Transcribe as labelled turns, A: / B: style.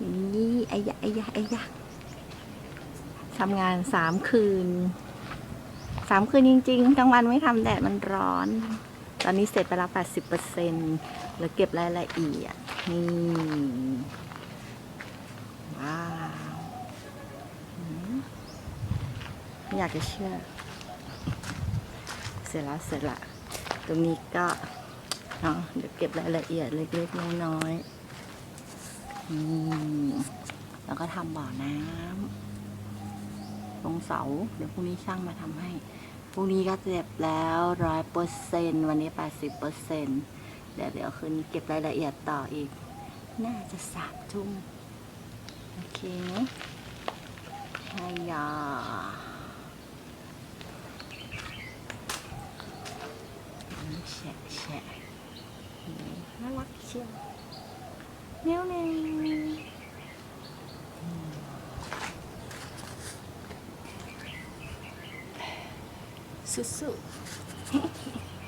A: นี่ไอ้ยะไอ้ยะไอ้ยะทำงานสามคืนสามคืนจริงๆกลางวันไม่ทำแดดมันร้อน ตอนนี้เสร็จไปแล้วแปดสิบเปอร์เซ็นต์เหลือเก็บรายละเอียด นี่ ว้าวอืมไม่อยากจะเชื่อ เสร็จแล้วเสร็จละ ตรงนี้ก็เนาะเดี๋ยวเก็บรายละเอียดเล็กๆน้อยๆ แล้วก็ทำบ่อน้ำตรงเสา เดี๋ยวพรุ่งนี้ช่างมาทำให้ พรุ่งนี้ก็เจ็บแล้วร้อยเปอร์เซนวันนี้แปดสิบเปอร์เซนเดี๋ยวเดี๋ยวคืนเก็บรายละเอียดต่ออีก น่าจะสามทุ่มโอเคไหมยาแฉะแฉะน่ารักเชียวเนี้ยวเนี้ยว สู้ๆ